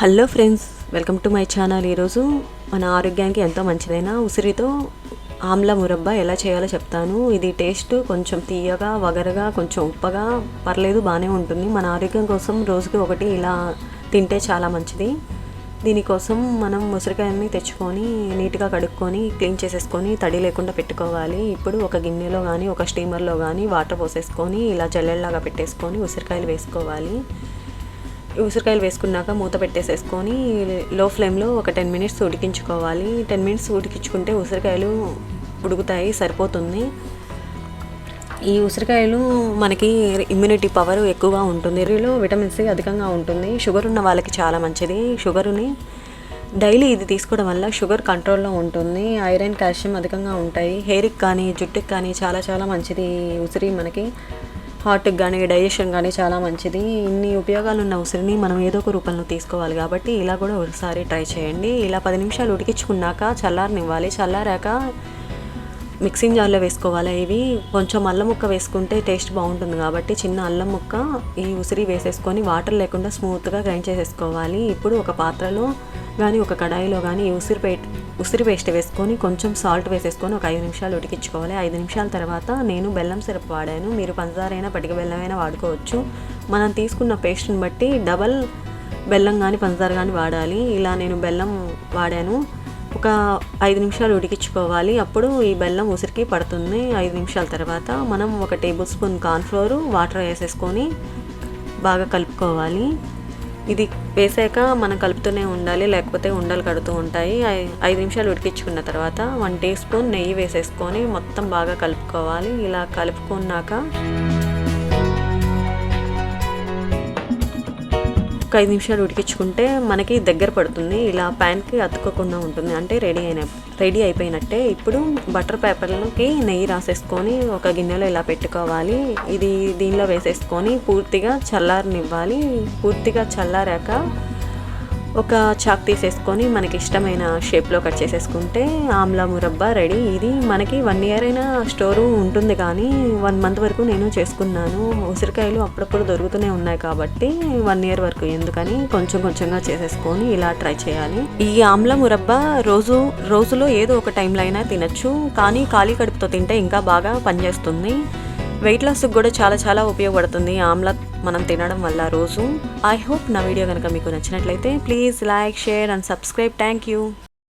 Hello friends welcome to my channel. ఈరోజు మన ఆరోగ్యానికి ఎంతో మంచిదైన ఉసిరితో ఆమ్ల మురబ్బా ఎలా చేయాలో చెప్తాను. ఇది టేస్ట్ కొంచెం తీయగా వగరగా కొంచెం ఉప్పగా పర్లేదు బాగానే ఉంటుంది. మన ఆరోగ్యం కోసం రోజుకి ఒకటి ఇలా తింటే చాలా మంచిది. దీనికోసం మనం ఉసిరికాయని తెచ్చుకొని నీట్గా కడుక్కొని క్లీన్ చేసేసుకొని తడి లేకుండా పెట్టుకోవాలి. ఇప్పుడు ఒక గిన్నెలో కానీ ఒక స్టీమర్లో కానీ వాటర్ పోసేసుకొని ఇలా జల్లెల్లాగా పెట్టేసుకొని ఉసిరికాయలు వేసుకోవాలి. ఉసిరికాయలు వేసుకున్నాక మూత పెట్టేసేసుకొని లో ఫ్లేమ్లో ఒక టెన్ మినిట్స్ ఉడికించుకోవాలి. టెన్ మినిట్స్ ఉడికించుకుంటే ఉసిరికాయలు ఉడుకుతాయి సరిపోతుంది. ఈ ఉసిరికాయలు మనకి ఇమ్యూనిటీ పవర్ ఎక్కువగా ఉంటుంది. ఎరువులో విటమిన్ సి అధికంగా ఉంటుంది. షుగర్ ఉన్న వాళ్ళకి చాలా మంచిది. షుగరుని డైలీ ఇది తీసుకోవడం వల్ల షుగర్ కంట్రోల్లో ఉంటుంది. ఐరన్ కాల్షియం అధికంగా ఉంటాయి. హెయిర్కి కానీ జుట్టుకి కానీ చాలా చాలా మంచిది ఉసిరి మనకి. హార్ట్కి కానీ డైజెషన్ కానీ చాలా మంచిది. ఇన్ని ఉపయోగాలు ఉన్న ఉసిరిని మనం ఏదో ఒక రూపంలో తీసుకోవాలి కాబట్టి ఇలా కూడా ఒకసారి ట్రై చేయండి. ఇలా పది నిమిషాలు ఉడికించుకున్నాక చల్లారనివ్వాలి. చల్లారాక మిక్సింగ్ జార్లో వేసుకోవాలి ఇవి? కొంచెం అల్లం ముక్క వేసుకుంటే టేస్ట్ బాగుంటుంది కాబట్టి చిన్న అల్లం ముక్క ఈ ఉసిరి వేసేసుకొని వాటర్ లేకుండా స్మూత్గా గ్రైండ్ చేసేసుకోవాలి. ఇప్పుడు ఒక పాత్రలో కానీ ఒక కడాయిలో కానీ ఈ ఉసిరి పే ఉసిరి పేస్ట్ వేసుకొని కొంచెం సాల్ట్ వేసేసుకొని ఒక ఐదు నిమిషాలు ఉడికించుకోవాలి. ఐదు నిమిషాల తర్వాత నేను బెల్లం సిరప్ వాడాను. మీరు పంచదారైనా పటిక బెల్లమైనా వాడుకోవచ్చు. మనం తీసుకున్న పేస్ట్ని బట్టి డబల్ బెల్లం కానీ పంచదార కానీ వాడాలి. ఇలా నేను బెల్లం వాడాను. ఒక ఐదు నిమిషాలు ఉడికించుకోవాలి. అప్పుడు ఈ బెల్లం ఉసిరికి పడుతుంది. ఐదు నిమిషాల తర్వాత మనం ఒక టేబుల్ స్పూన్ కార్న్ఫ్లోర్ వాటర్ వేసేసుకొని బాగా కలుపుకోవాలి. ఇది వేసాక మనం కలుపుతూనే ఉండాలి లేకపోతే ఉండలు కడుతూ ఉంటాయి. ఐ- ఐదు నిమిషాలు ఉడికించుకున్న తర్వాత వన్ టీ స్పూన్ నెయ్యి వేసేసుకొని మొత్తం బాగా కలుపుకోవాలి. ఇలా కలుపుకున్నాక ఒక ఐదు నిమిషాలు ఉడికించుకుంటే మనకి దగ్గర పడుతుంది. ఇలా ప్యాన్కి అతుక్కోకుండా ఉంటుంది. అంటే రెడీ అయిన రెడీ అయిపోయినట్టే ఇప్పుడు బటర్ పేపర్లకి నెయ్యి రాసేసుకొని ఒక గిన్నెలో ఇలా పెట్టుకోవాలి. ఇది దీనిలో వేసేసుకొని పూర్తిగా చల్లారనివ్వాలి. పూర్తిగా చల్లారాక ఒక చాక్ తీసేసుకొని మనకి ఇష్టమైన షేప్లో కట్ చేసేసుకుంటే ఆమ్లా మురబ్బా రెడీ. ఇది మనకి వన్ ఇయర్ అయినా స్టోరు ఉంటుంది కానీ వన్ మంత్ వరకు నేను చేసుకున్నాను. ఉసిరికాయలు అప్పుడప్పుడు దొరుకుతూనే ఉన్నాయి కాబట్టి వన్ ఇయర్ వరకు ఎందుకని కొంచెం కొంచెంగా చేసేసుకొని ఇలా ట్రై చేయాలి. ఈ ఆమ్ల మురబ్బా రోజు రోజులో ఏదో ఒక టైంలో అయినా తినచ్చు. కానీ ఖాళీ కడుపుతో తింటే ఇంకా బాగా పనిచేస్తుంది. వెయిట్ లాస్కి కూడా చాలా చాలా ఉపయోగపడుతుంది. ఆమ్లా మనం తినడం వల్ల రోజు. ఐ హోప్ నా వీడియో కనుక మీకు నచ్చినట్లయితే please like share and subscribe thank you